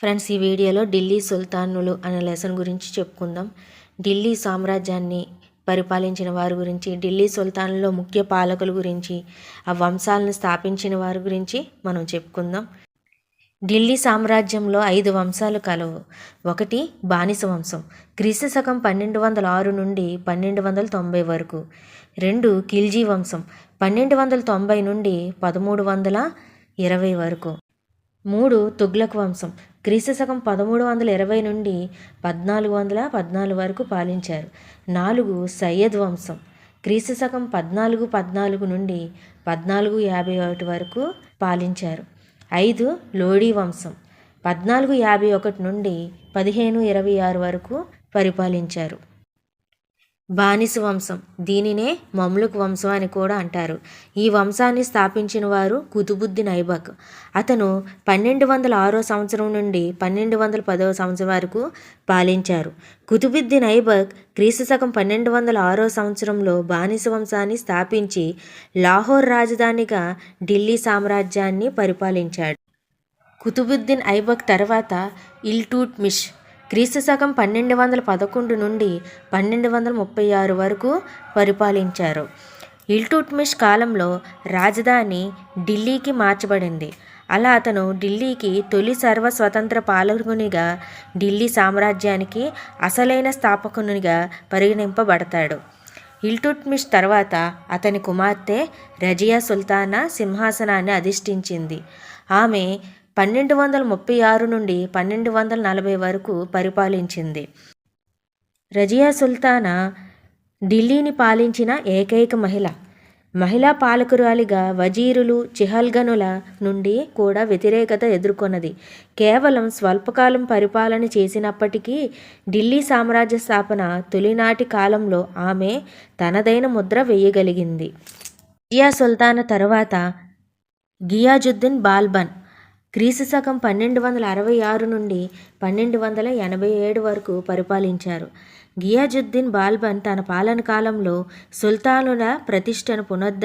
Friends ఈ వీడియోలో ఢిల్లీ సుల్తానులు అనే లెసన్ గురించి చెప్పుకుందాం. ఢిల్లీ సామ్రాజ్యాన్ని పరిపాలించిన వారి గురించి ఢిల్లీ సుల్తానులో ముఖ్య పాలకుల గురించి ఆ వంశాలను స్థాపించిన వారి గురించి మనం చెప్పుకుందాం. ఢిల్లీ సామ్రాజ్యంలో ఐదు వంశాలు కలవు. ఒకటి బానిస వంశం. క్రీస్తు శకం పన్నెండు వందల ఆరు నుండి పన్నెండు వందల తొంభై వరకు. రెండు ఖిల్జీ వంశం. పన్నెండు వందల తొంభై నుండి పదమూడు వందల ఇరవై వరకు. మూడు తుగ్లక్ వంశం. క్రీస్తు శకం పదమూడు వందల ఇరవై నుండి పద్నాలుగు వందల పద్నాలుగు వరకు పాలించారు. నాలుగు సయ్యద్ వంశం. క్రీస్తు శకం పద్నాలుగు పద్నాలుగు నుండి పద్నాలుగు యాభై ఒకటి వరకు పాలించారు. ఐదు లోడీ వంశం. పద్నాలుగు యాభై ఒకటి నుండి పదిహేను ఇరవై ఆరు వరకు పరిపాలించారు. బానిస వంశం. దీనినే మమ్లుక్ వంశం అని కూడా అంటారు. ఈ వంశాన్ని స్థాపించిన వారు కుతుబుద్దీన్ ఐబక్. అతను పన్నెండు వందల ఆరో సంవత్సరం నుండి పన్నెండు వందల పదవ సంవత్సరం వరకు పాలించారు. కుతుబుద్దీన్ ఐబక్ క్రీస్తు శకం పన్నెండు వందల ఆరో సంవత్సరంలో బానిస వంశాన్ని స్థాపించి లాహోర్ రాజధానిగా ఢిల్లీ సామ్రాజ్యాన్ని పరిపాలించాడు. కుతుబుద్దీన్ ఐబక్ తర్వాత ఇల్టూట్ మిష్ క్రీస్తు శకం పన్నెండు వందల పదకొండు నుండి పన్నెండు వందల ముప్పై ఆరు వరకు పరిపాలించారు. ఇల్టుట్మిష్ కాలంలో రాజధాని ఢిల్లీకి మార్చబడింది. అలా అతను ఢిల్లీకి తొలి సర్వ స్వతంత్ర పాలకునిగా ఢిల్లీ సామ్రాజ్యానికి అసలైన స్థాపకునిగా పరిగణింపబడతాడు. ఇల్టుట్మిష్ తర్వాత అతని కుమార్తె రజియా సుల్తానా సింహాసనాన్ని అధిష్ఠించింది. ఆమె పన్నెండు వందల ముప్పై ఆరు నుండి పన్నెండు వందల నలభై వరకు పరిపాలించింది. రజియా సుల్తానా ఢిల్లీని పాలించిన ఏకైక మహిళ. మహిళా పాలకురాలిగా వజీరులు చిహల్గనుల నుండి కూడా వ్యతిరేకత ఎదుర్కొన్నది. కేవలం స్వల్పకాలం పరిపాలన చేసినప్పటికీ ఢిల్లీ సామ్రాజ్య స్థాపన తొలినాటి కాలంలో ఆమె తనదైన ముద్ర వేయగలిగింది. జియా సుల్తాన్ తర్వాత గియాజుద్దీన్ బాల్బన్ క్రీస్తు శకం పన్నెండు వందల అరవై ఆరు నుండి పన్నెండు వందల ఎనభై ఏడు వరకు పరిపాలించారు. గియాజుద్దీన్ బాల్బన్ తన పాలన కాలంలో సుల్తానుల ప్రతిష్టను పునరుద్ధ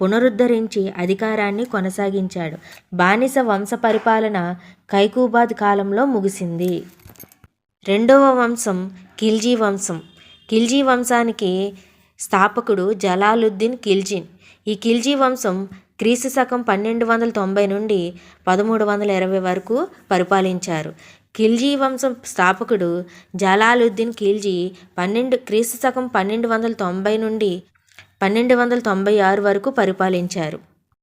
పునరుద్ధరించి అధికారాన్ని కొనసాగించాడు. బానిస వంశ పరిపాలన కైకూబాద్ కాలంలో ముగిసింది. రెండవ వంశం ఖిల్జీ వంశం. ఖిల్జీ వంశానికి స్థాపకుడు జలాలుద్దీన్ ఖిల్జీన్. ఈ ఖిల్జీ వంశం క్రీస్తు శకం పన్నెండు వందల తొంభై నుండి పదమూడు వందల ఇరవై వరకు పరిపాలించారు. ఖిల్జీ వంశం స్థాపకుడు జలాలుద్దీన్ ఖిల్జీ పన్నెండు క్రీస్తు శకం పన్నెండు వందల తొంభై నుండి పన్నెండు వందల తొంభై ఆరు వరకు పరిపాలించారు.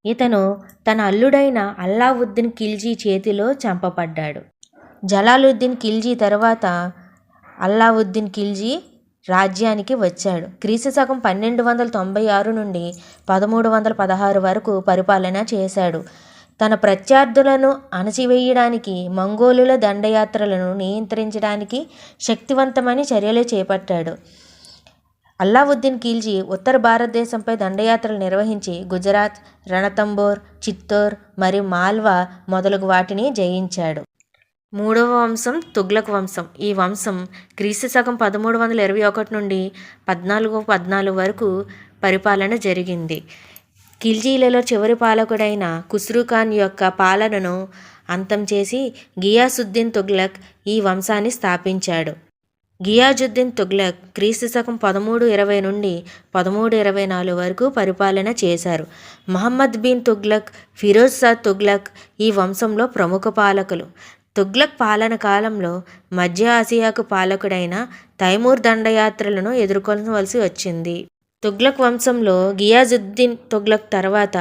ఇతను తన అల్లుడైన అల్లావుద్దీన్ ఖిల్జీ చేతిలో చంపబడ్డాడు. జలాలుద్దీన్ ఖిల్జీ తర్వాత అల్లావుద్దీన్ ఖిల్జీ రాజ్యానికి వచ్చాడు. క్రీస్తు శకం పన్నెండు వందల తొంభై ఆరు నుండి పదమూడు వందల పదహారు వరకు పరిపాలన చేశాడు. తన ప్రత్యర్థులను అణచివేయడానికి మంగోలుల దండయాత్రలను నియంత్రించడానికి శక్తివంతమైన చర్యలు చేపట్టాడు. అల్లావుద్దీన్ ఖిల్జీ ఉత్తర భారతదేశంపై దండయాత్రలు నిర్వహించి గుజరాత్ రణతంబోర్ చిత్తోర్ మరియు మాల్వా మొదలగు వాటిని జయించాడు. మూడవ వంశం తుగ్లక్ వంశం. ఈ వంశం క్రీస్తు శకం పదమూడు వందల ఇరవై ఒకటి నుండి పద్నాలుగు పద్నాలుగు వరకు పరిపాలన జరిగింది. ఖిల్జీలలో చివరి పాలకుడైన ఖుస్రూ ఖాన్ యొక్క పాలనను అంతం చేసి గియాసుద్దీన్ తుగ్లక్ ఈ వంశాన్ని స్థాపించాడు. గియాజుద్దీన్ తుగ్లక్ క్రీస్తు శకం పదమూడు ఇరవై నుండి పదమూడు ఇరవై నాలుగు వరకు పరిపాలన చేశారు. మహమ్మద్ బిన్ తుగ్లక్ ఫిరోజ్ షా తుగ్లక్ ఈ వంశంలో ప్రముఖ పాలకులు. తుగ్లక్ పాలన కాలంలో మధ్య ఆసియాకు పాలకుడైన తైమూర్ దండయాత్రలను ఎదుర్కొనవలసి వచ్చింది. తుగ్లక్ వంశంలో గియాజుద్దీన్ తుగ్లక్ తర్వాత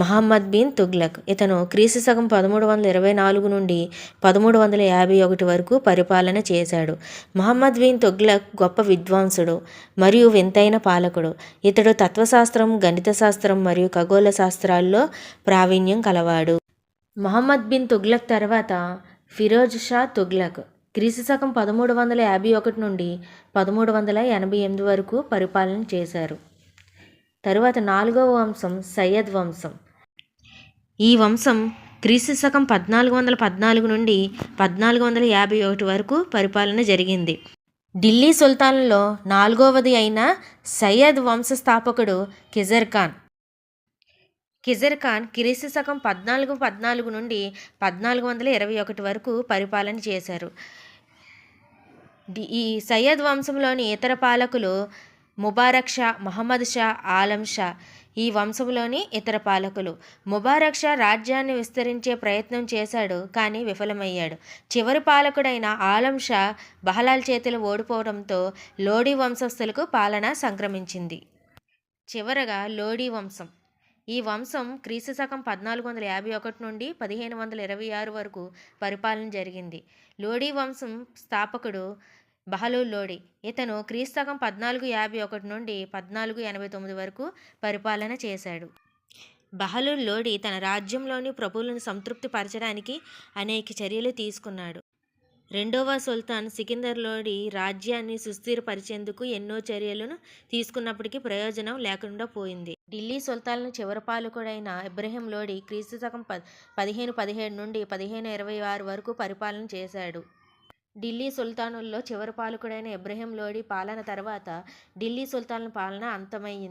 మహమ్మద్ బిన్ తుగ్లక్. ఇతను క్రీస్తు శకం పదమూడు వందల ఇరవై నాలుగు నుండి పదమూడు వందల యాభై ఒకటి వరకు పరిపాలన చేశాడు. మహమ్మద్ బిన్ తుగ్లక్ గొప్ప విద్వాంసుడు మరియు వింతైన పాలకుడు. ఇతడు తత్వశాస్త్రం గణిత శాస్త్రం మరియు ఖగోళ శాస్త్రాల్లో ప్రావీణ్యం కలవాడు. మహమ్మద్ బిన్ తుగ్లక్ తర్వాత ఫిరోజ్ షా తుగ్లక్ క్రీస్తు శకం పదమూడు వందల యాభై ఒకటి నుండి పదమూడు వందల ఎనభై ఎనిమిది వరకు పరిపాలన చేశారు. తరువాత నాలుగవ వంశం సయ్యద్ వంశం. ఈ వంశం క్రీస్తు శకం పద్నాలుగు వందల పద్నాలుగు నుండి పద్నాలుగు వందల యాభై ఒకటి వరకు పరిపాలన జరిగింది. ఢిల్లీ సుల్తాన్లో నాలుగవది అయిన సయ్యద్ వంశ స్థాపకుడు కిజర్ ఖాన్. కిజర్ ఖాన్ క్రీస్తు శకం పద్నాలుగు పద్నాలుగు నుండి పద్నాలుగు వందల ఇరవై ఒకటి వరకు పరిపాలన చేశారు. ఈ సయ్యద్ వంశంలోని ఇతర పాలకులు ముబారక్ షా మహమ్మద్ షా ఆలం షా ఈ వంశంలోని ఇతర పాలకులు. ముబారక్ షా రాజ్యాన్ని విస్తరించే ప్రయత్నం చేశాడు కానీ విఫలమయ్యాడు. చివరి పాలకుడైన ఆలం షా బహలాల్ చేతులు ఓడిపోవడంతో లోడీ వంశస్థులకు పాలన సంక్రమించింది. చివరగా లోడీ వంశం ఈ వంశం క్రీస్తు శకం పద్నాలుగు వందల యాభై ఒకటి నుండి పదిహేను వందల ఇరవై ఆరు వరకు పరిపాలన జరిగింది. లోడీ వంశం స్థాపకుడు బహలూల్ లోడి. ఇతను క్రీస్తు శకం పద్నాలుగు యాభై ఒకటి నుండి పద్నాలుగు ఎనభై తొమ్మిది వరకు పరిపాలన చేశాడు. బహలూల్ లోడి తన రాజ్యంలోని ప్రభువులను సంతృప్తి పరచడానికి అనేక చర్యలు తీసుకున్నాడు. రెండవ సుల్తాన్ సికిందర్ లోడి రాజ్యాన్ని సుస్థిరపరిచేందుకు ఎన్నో చర్యలను తీసుకున్నప్పటికీ ప్రయోజనం లేకుండా పోయింది. ఢిల్లీ సుల్తాన్ల చివరి పాలకుడైన ఇబ్రహీం లోడి క్రీస్తు శకం ప పదిహేను పదిహేడు నుండి పదిహేను ఇరవై ఆరు వరకు పరిపాలన చేశాడు. ఢిల్లీ సుల్తానుల్లో చివరి పాలకుడైన ఇబ్రహీం లోడి పాలన తర్వాత ఢిల్లీ సుల్తాన్ల పాలన అంతమయ్యింది.